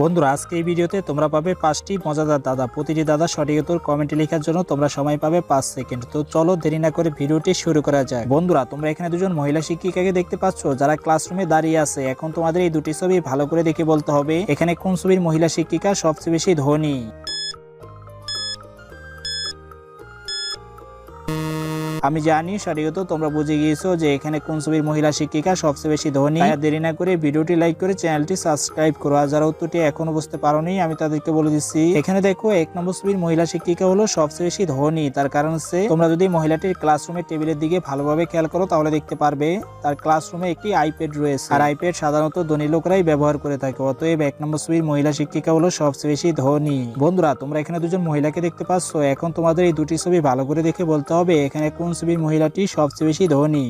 বন্ধুরা, আজকে এই ভিডিওতে তোমরা পাবে পাঁচটি মজাদার দাদা। প্রতিটি দাদা সঠিক উত্তর কমেন্টে লেখার জন্য তোমরা সময় পাবে পাঁচ সেকেন্ড তো চলো দেরি না করে ভিডিওটি শুরু করা যায় বন্ধুরা, তোমরা এখানে দুজন মহিলা শিক্ষিকাকে দেখতে পাচ্ছ, যারা ক্লাসরুমে দাঁড়িয়ে আছে। এখন তোমাদের এই দুটি ছবি ভালো করে দেখে বলতে হবে, এখানে কোন ছবির মহিলা শিক্ষিকা সবচেয়ে বেশি ধনী? আমি জানি সঠিকত তোমরা বুঝে গিয়েছো যে এখানে কোন ছবির মহিলা শিক্ষিকা সবচেয়ে বেশি ধনী। দেরি না করে ভিডিওটি লাইক করে চ্যানেলটি সাবস্ক্রাইব করো। আর যারা উত্তরটি এখনও বুঝতে পারোনি, আমি তাদেরকে বলে দিচ্ছি, এখানে দেখো, এক নম্বর ছবির মহিলা শিক্ষিকা হলো সবচেয়ে বেশি ধনী। তার কারণ হচ্ছে, তোমরা যদি মহিলাটির ক্লাসরুমের টেবিলের দিকে ভালোভাবে খেয়াল করো, তাহলে দেখতে পারবে তার ক্লাসরুমে একটি আইপ্যাড রয়েছে। আর আইপ্যাড সাধারণত ধনী লোকরাই ব্যবহার করে থাকে। অতএব এক নম্বর ছবির মহিলা শিক্ষিকা হলো সবচেয়ে বেশি ধনী। বন্ধুরা, তোমরা এখানে দুজন মহিলাকে দেখতে পাচ্ছ। এখন তোমাদের এই দুটি ছবি ভালো করে দেখে বলতে হবে, এখানে কোন ছবির মহিলাটি সবচেয়ে বেশি ধনী।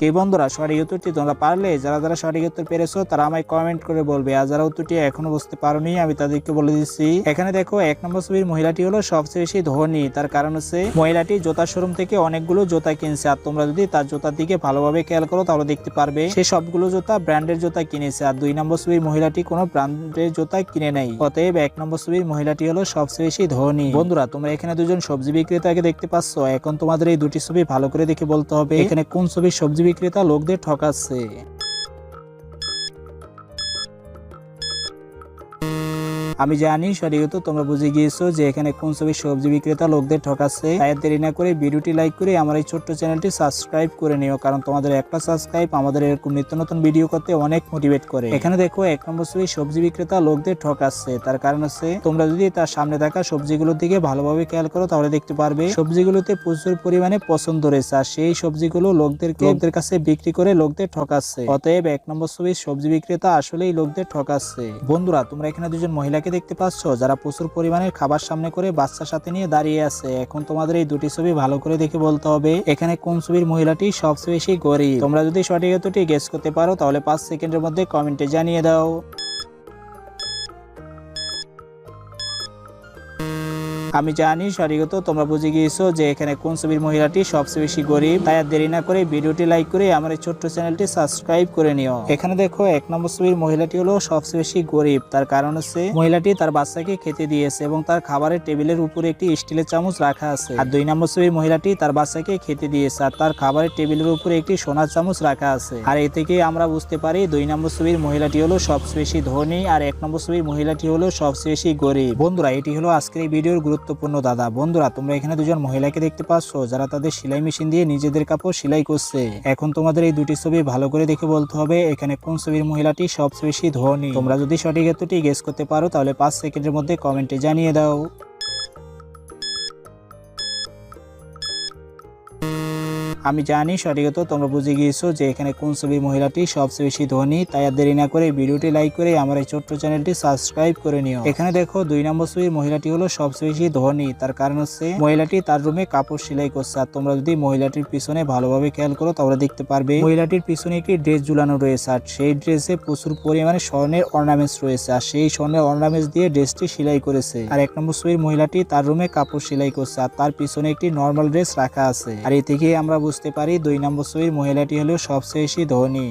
কে বন্ধুরা, সঠিক উত্তরটি তোমরা পারলে, যারা যারা সঠিক উত্তর পেরেছ, তারা আমায় কমেন্ট করে বলবে। আর যারা উত্তরটি এখনও বুঝতে পারোনি, আমি তাদেরকে বলে দিচ্ছি। এখানে দেখো, এক নম্বর ছবির মহিলাটি হলো সবচেয়ে বেশি ধনী। তার কারণ হচ্ছে, মহিলাটি জোতার শোরুম থেকে অনেকগুলো জোতা কিনছে। আর তোমরা যদি তার জোতার দিকে ভালোভাবে খেয়াল করো, তাহলে দেখতে পারবে, সে সবগুলো জোতা ব্র্যান্ডের জোতা কিনেছে। আর দুই নম্বর ছবির মহিলাটি কোনো ব্র্যান্ডের জোতা কিনে নেই। অতএব এক নম্বর ছবির মহিলাটি হলো সবচেয়ে বেশি ধনী। বন্ধুরা, তোমরা এখানে দুজন সবজি বিক্রেতাকে দেখতে পাচ্ছ। এখন তোমাদের এই দুটি ছবি ভালো করে দেখে বলতে হবে, এখানে কোন ছবির সবজি বিক্রেতা লোকদের ঠকাচ্ছে। আমি জানি সঠিকত তোমরা বুঝে গিয়েছো যে এখানে কোন ছবির সবজি বিক্রেতা লোকদের ঠকাচ্ছে। তাই দেরি না করে ভিডিওটি লাইক করে আমার এই ছোট্ট চ্যানেলটি সাবস্ক্রাইব করে নিও, কারণ তোমাদের একটা সাবস্ক্রাইব আমাদের এরকম নিত্য নতুন ভিডিও করতে অনেক মোটিভেট করে। এখানে দেখো, এক নম্বর ছবির সবজি বিক্রেতা লোকদের ঠকাচ্ছে। তার কারণ হচ্ছে তোমরা যদি তার সামনে থাকা সবজিগুলোর দিকে ভালোভাবে খেয়াল করো, তাহলে দেখতে পারবে সবজিগুলোতে প্রচুর পরিমাণে পছন্দ রয়েছে, আর সেই সবজিগুলো লোকদেরকে, লোকদের কাছে বিক্রি করে লোকদের ঠকাচ্ছে। অতএব এক নম্বর ছবি সবজি বিক্রেতা আসলেই লোকদের ঠকাচ্ছে। বন্ধুরা, তোমরা এখানে দুজন মহিলাকে দেখতে পাচ্ছ? যারা প্রচুর পরিমাণের খাবার সামনে করে বাচ্চার সাথে নিয়ে দাঁড়িয়ে আছে, এখন তোমাদের এই দুটি ছবি ভালো করে দেখে বলতে হবে। এখানে কোন ছবির মহিলাটি সবচেয়ে বেশি গরিব? তোমরা যদি সঠিক উত্তরটি গেস করতে পারো, তাহলে পাঁচ সেকেন্ডের মধ্যে কমেন্টে জানিয়ে দাও। আমি জানি সঠিকত তোমরা বুঝে গিয়েছো যে এখানে কোন ছবির মহিলাটি সবচেয়ে বেশি গরিব। তাই আর দেরি না করে ভিডিওটি লাইক করে আমার এই ছোট্ট চ্যানেলটি সাবস্ক্রাইব করে নিও। এখানে দেখো, এক নম্বর ছবির মহিলাটি হলো সবচেয়ে বেশি গরিব। তার কারণ হচ্ছে, মহিলাটি তার বাচ্চাকে খেতে দিয়েছে এবং তার খাবারের টেবিলের উপরে একটি স্টিলের চামচ রাখা আছে। আর দুই নম্বর ছবির মহিলাটি তার বাচ্চাকে খেতে দিয়েছে আর তার খাবারের টেবিলের উপরে একটি সোনার চামচ রাখা আছে। আর এ থেকে আমরা বুঝতে পারি, দুই নম্বর ছবির মহিলাটি হলো সবচেয়ে বেশি ধনী আর এক নম্বর ছবির মহিলাটি হলো সবচেয়ে বেশি গরিব। বন্ধুরা, এটি হলো আজকের এই ভিডিওর গুরুত্বপূর্ণ দাদা। বন্ধুরা, তোমরা এখানে দুজন মহিলাকে দেখতে পাচ্ছ, যারা তাদের সেলাই মেশিন দিয়ে নিজেদের কাপড় সেলাই করছে। এখন তোমাদের এই দুটি ছবি ভালো করে দেখে বলতে হবে, এখানে কোন ছবির মহিলাটি সবচেয়ে বেশি ধনী। তোমরা যদি সঠিক এতটি গেস করতে পারো, তাহলে পাঁচ সেকেন্ডের মধ্যে কমেন্টে জানিয়ে দাও। আমি জানি সঠিকত তোমরা বুঝে গিয়েছো যে এখানে কোন ছবির মহিলাটি সবচেয়ে বেশি ধনী, তাই আর দেরি না করে ভিডিওটি লাইক করে আমার এই ছোট্ট চ্যানেলটি সাবস্ক্রাইব করে নিও। এখানে দেখো, দুই নম্বর ছবির মহিলাটি হলো সবচেয়ে বেশি ধনী, তার কারণ হচ্ছে মহিলাটি তার রুমে কাপড় সেলাই করছে। আর তোমরা যদি মহিলাটির পিছনে ভালোভাবে খেয়াল করো, তোমরা দেখতে পারবে মহিলাটির পিছনে একটি ড্রেস ঝুলানো রয়েছে, আর সেই ড্রেসে প্রচুর পরিমাণে স্বর্ণের অর্নামেন্টস রয়েছে, আর সেই স্বর্ণের অর্নামেন্টস দিয়ে ড্রেসটি সেলাই করেছে। আর এক নম্বর ছবির মহিলাটি তার রুমে কাপড় সেলাই করছে, আর তার পিছনে একটি নর্মাল ড্রেস রাখা আছে। আর এ থেকে আমরা বুঝতে পারি দুই নম্বর ছবির মহিলাটি হলো সবচেয়ে বেশি ধনী।